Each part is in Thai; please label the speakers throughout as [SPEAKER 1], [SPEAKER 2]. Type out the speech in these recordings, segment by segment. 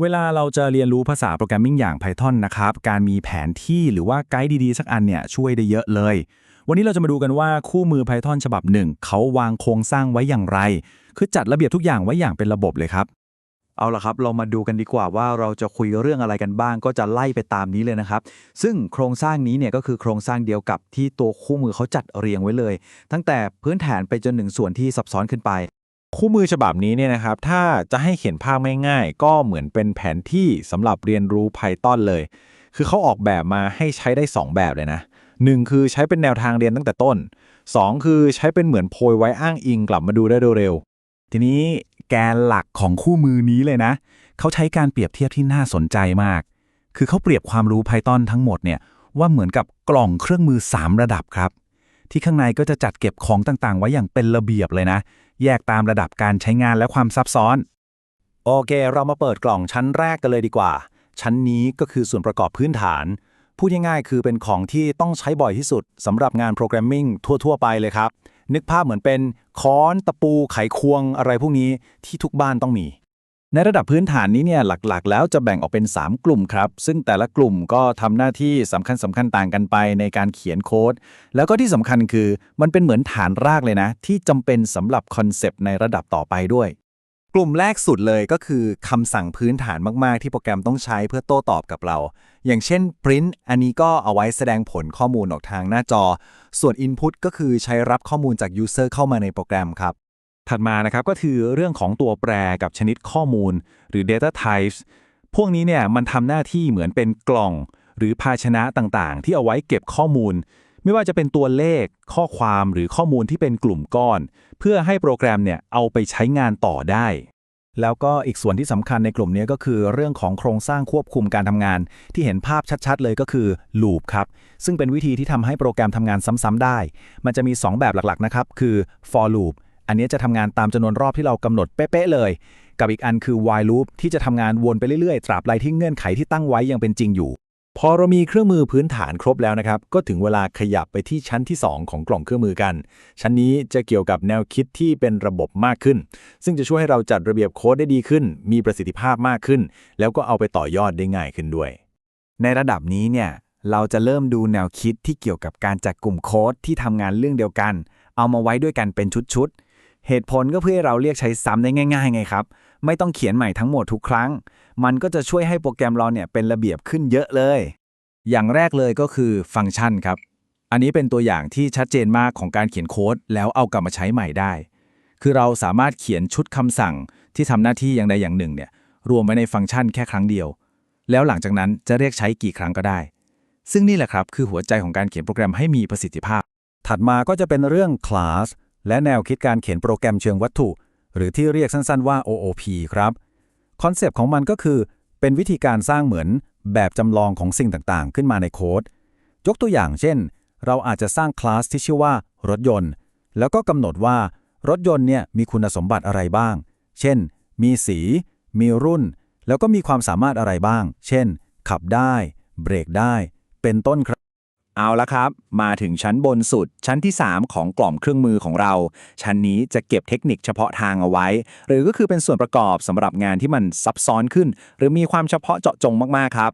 [SPEAKER 1] เวลาเราจะเรียนรู้ภาษาโปรแกรมมิ่งอย่าง Python นะครับ การมีแผนที่หรือว่าไกด์ดีๆ สักอันเนี่ยช่วยได้เยอะเลย วันนี้เราจะมาดูกันว่าคู่มือ Python ฉบับหนึ่งเขาวางโครงสร้างไว้อย่างไร คือจัดระเบียบทุกอย่างไว้อย่างเป็นระบบเลยครับ
[SPEAKER 2] เอาละครับ เรามาดูกันดีกว่าว่าเราจะคุยเรื่องอะไรกันบ้าง ก็จะไล่ไปตามนี้เลยนะครับ ซึ่งโครงสร้างนี้เนี่ยก็คือโครงสร้างเดียวกับที่ตัวคู่มือเขาจัดเรียงไว้เลย ตั้งแต่พื้นฐานไปจนถึงส่วนที่ซับซ้อนขึ้นไป
[SPEAKER 3] คู่มือฉบับนี้เนี่ยนะครับ ถ้าจะให้เขียนภาพง่ายๆ ก็เหมือนเป็นแผนที่สำหรับเรียนรู้ Python เลย คือเขาออกแบบมาให้ใช้ได้ 2 แบบเลยนะ 1 คือใช้เป็นแนวทางเรียนตั้งแต่ต้น 2 คือใช้เป็นเหมือนโพยไว้อ้างอิงกลับมาดูได้เร็วๆ
[SPEAKER 1] ทีนี้แกนหลักของคู่มือนี้เลยนะ เขาใช้การเปรียบเทียบที่น่าสนใจมาก คือเขาเปรียบความรู้ Python ทั้งหมดเนี่ยว่าเหมือนกับกล่องเครื่องมือ 3 ระดับครับ ที่ข้างในก็จะจัดเก็บของต่างๆ ไว้อย่างเป็นระเบียบเลยนะ แยกตามระดับการใช้งานและความซับซ้อน
[SPEAKER 4] โอเค เรามาเปิดกล่องชั้นแรกกันเลยดีกว่า ชั้นนี้ก็คือส่วนประกอบพื้นฐาน พูดง่ายๆ คือเป็นของที่ต้องใช้บ่อยที่สุดสำหรับงานโปรแกรมมิ่งทั่ว ๆ ไปเลยครับ นึกภาพเหมือนเป็นค้อนตะปูไขควงอะไรพวกนี้ที่ทุกบ้านต้องมี ในระดับพื้นฐานนี้เนี่ยหลักๆ แล้วจะแบ่งออกเป็น 3 กลุ่มครับ ซึ่งแต่ละกลุ่มก็ทำหน้าที่สำคัญสำคัญต่างกันไปในการเขียนโค้ด แล้วก็ที่สำคัญคือมันเป็นเหมือนฐานรากเลยนะ ที่จำเป็นสำหรับคอนเซปต์ในระดับต่อไปด้วย กลุ่มแรกสุดเลยก็คือคำสั่งพื้นฐานมากๆ ที่โปรแกรมต้องใช้เพื่อโต้ตอบกับเรา อย่างเช่น print อันนี้ก็เอาไว้แสดงผลข้อมูลออกทางหน้าจอ ส่วน input ก็คือใช้รับข้อมูลจาก user เข้ามาในโปรแกรมครับ
[SPEAKER 3] ถัดมานะครับก็คือเรื่องของตัวแปรกับชนิดข้อมูล หรือ data types พวกนี้เนี่ยมันทำหน้าที่เหมือนเป็นกล่อง หรือภาชนะต่างๆ ที่เอาไว้เก็บข้อมูล ไม่ว่าจะเป็นตัวเลข ข้อความหรือข้อมูลที่เป็นกลุ่มก้อน เพื่อให้โปรแกรมเนี่ยเอาไปใช้งานต่อได้
[SPEAKER 4] แล้วก็อีกส่วนที่สำคัญในกลุ่มนี้ก็คือ เรื่องของโครงสร้างควบคุมการทำงาน ที่เห็นภาพชัด ๆ เลยก็คือ loop ครับ ซึ่งเป็นวิธีที่ทำให้โปรแกรมทำงานซ้ำๆได้ มันจะมี 2 แบบหลักๆนะครับ คือ for loop อันนี้จะทำงานตามจำนวนรอบที่เรากำหนดเป๊ะๆเลย กับอีกอันคือ while loop ที่จะทำงานวนไปเรื่อยๆ ตราบใดที่เงื่อนไขที่ตั้งไว้ยังเป็นจริงอยู่
[SPEAKER 3] พอเรามีเครื่องมือพื้นฐานครบแล้วนะครับ ก็ถึงเวลาขยับไปที่ชั้นที่ 2 ของกล่องเครื่องมือกัน ชั้นนี้จะเกี่ยวกับแนวคิดที่เป็นระบบมากขึ้น ซึ่งจะช่วยให้เราจัดระเบียบโค้ดได้ดีขึ้น มีประสิทธิภาพมากขึ้น แล้วก็เอาไปต่อยอดได้ง่ายขึ้นด้วย
[SPEAKER 2] ในระดับนี้เนี่ยเราจะเริ่มดูแนวคิดที่เกี่ยวกับการจัดกลุ่มโค้ดที่ทำงานเรื่องเดียวกัน เอามาไว้ด้วยกันเป็นชุดๆ เหตุผลก็เพื่อให้เราเรียกใช้ซ้ำได้ง่ายๆไงครับ ไม่ต้องเขียนใหม่ทั้งหมดทุกครั้ง มันก็จะช่วยให้โปรแกรมเราเนี่ยเป็นระเบียบขึ้นเยอะเลย อย่างแรกเลยก็คือฟังก์ชันครับ อันนี้เป็นตัวอย่างที่ชัดเจนมากของการเขียนโค้ด แล้วเอากลับมาใช้ใหม่ได้ คือเราสามารถเขียนชุดคำสั่งที่ทำหน้าที่อย่างใดอย่างหนึ่งเนี่ยรวมไว้ในฟังก์ชันแค่ครั้งเดียว แล้วหลังจากนั้นจะเรียกใช้กี่ครั้งก็ได้ ซึ่งนี่แหละครับคือหัวใจของการเขียนโปรแกรมให้มีประสิทธิภาพ
[SPEAKER 4] ถัดมาก็จะเป็นเรื่อง class และแนวคิดการเขียนโปรแกรมเชิงวัตถุ หรือที่เรียกสั้นๆว่า OOP ครับคอนเซปต์ของมันก็คือ เป็นวิธีการสร้างเหมือนแบบจำลองของสิ่งต่างๆ ขึ้นมาในโค้ด ยกตัวอย่างเช่น เราอาจจะสร้างคลาสที่ชื่อว่า รถยนต์ แล้วก็กำหนดว่ารถยนต์เนี่ยมีคุณสมบัติอะไรบ้าง เช่น มีสี มีรุ่น แล้วก็มีความสามารถอะไรบ้าง เช่น ขับได้ เบรกได้ เป็นต้นครับ
[SPEAKER 2] เอาละครับ มาถึงชั้นบนสุด ชั้นที่ 3 ของกล่อมเครื่องมือของเรา ชั้นนี้จะเก็บเทคนิคเฉพาะทางเอาไว้ หรือก็คือเป็นส่วนประกอบสำหรับงานที่มันซับซ้อนขึ้น หรือมีความเฉพาะเจาะจงมากๆครับ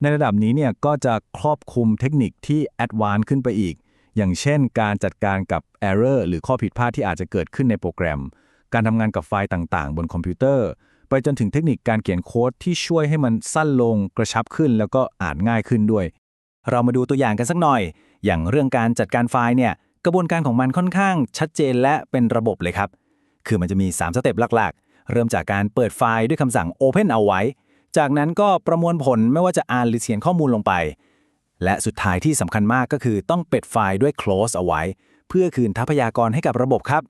[SPEAKER 4] ในระดับนี้เนี่ยก็จะครอบคลุมเทคนิคที่แอดวานซ์ขึ้นไปอีก อย่างเช่น การจัดการกับ Error หรือข้อผิดพลาดที่อาจจะเกิดขึ้นในโปรแกรม การทำงานกับไฟล์ต่างๆ บนคอมพิวเตอร์ ไปจนถึงเทคนิคการเขียนโค้ดที่ช่วยให้มันสั้นลงกระชับขึ้น แล้วก็อ่านง่ายขึ้นด้วย เรามาดูตัวอย่างกันสักหน่อย อย่างเรื่องการจัดการไฟล์เนี่ย กระบวนการของมันค่อนข้างชัดเจนและเป็นระบบเลยครับ คือมันจะมี 3 สเต็ปหลักๆ เริ่มจากการเปิดไฟล์ด้วยคำสั่ง Open เอาไว้ จากนั้นก็ประมวลผลไม่ว่าจะอ่านหรือเขียนข้อมูลลงไป และสุดท้ายที่สำคัญมากก็คือต้องปิดไฟล์ด้วย close เอาไว้ เพื่อคืนทรัพยากรให้กับระบบครับ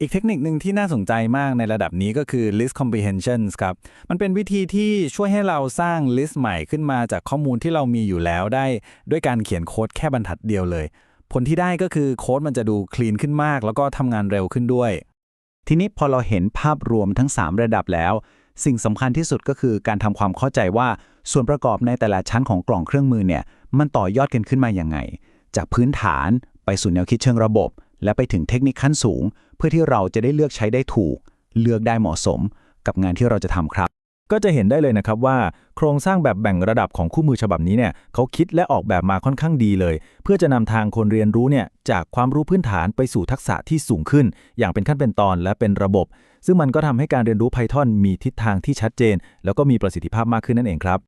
[SPEAKER 4] อีกเทคนิคหนึ่งที่น่าสนใจมากในระดับนี้ก็คือ list comprehension ครับ มันเป็นวิธีที่ช่วยให้เราสร้าง list ใหม่ขึ้นมาจากข้อมูลที่เรามีอยู่แล้วได้ ด้วยการเขียนโค้ดแค่บรรทัดเดียวเลย ผลที่ได้ก็คือโค้ดมันจะดูคลีนขึ้นมาก แล้วก็ทำงานเร็วขึ้นด้วย ทีนี้พอเราเห็นภาพรวมทั้ง 3 ระดับแล้ว สิ่งสำคัญที่สุดก็คือการทำความเข้าใจว่าส่วนประกอบในแต่ละชั้นของกล่องเครื่องมือเนี่ยมันต่อยอดกันขึ้นมาอย่างไง จากพื้นฐานไปสู่แนวคิดเชิงระบบ และไปถึงเทคนิคขั้นสูง เพื่อที่เราจะได้เลือกใช้ได้ถูก เลือกได้เหมาะสมกับงานที่เราจะทำครับ ก็จะเห็นได้เลยนะครับว่า โครงสร้างแบบแบ่งระดับของคู่มือฉบับนี้เนี่ยเขาคิดและออกแบบมาค่อนข้างดีเลย เพื่อจะนำทางคนเรียนรู้เนี่ยจากความรู้พื้นฐานไปสู่ทักษะที่สูงขึ้น อย่างเป็นขั้นเป็นตอนและเป็นระบบ ซึ่งมันก็ทำให้การเรียนรู้ Python มีทิศทางที่ชัดเจน แล้วก็มีประสิทธิภาพมากขึ้นนั่นเองครับ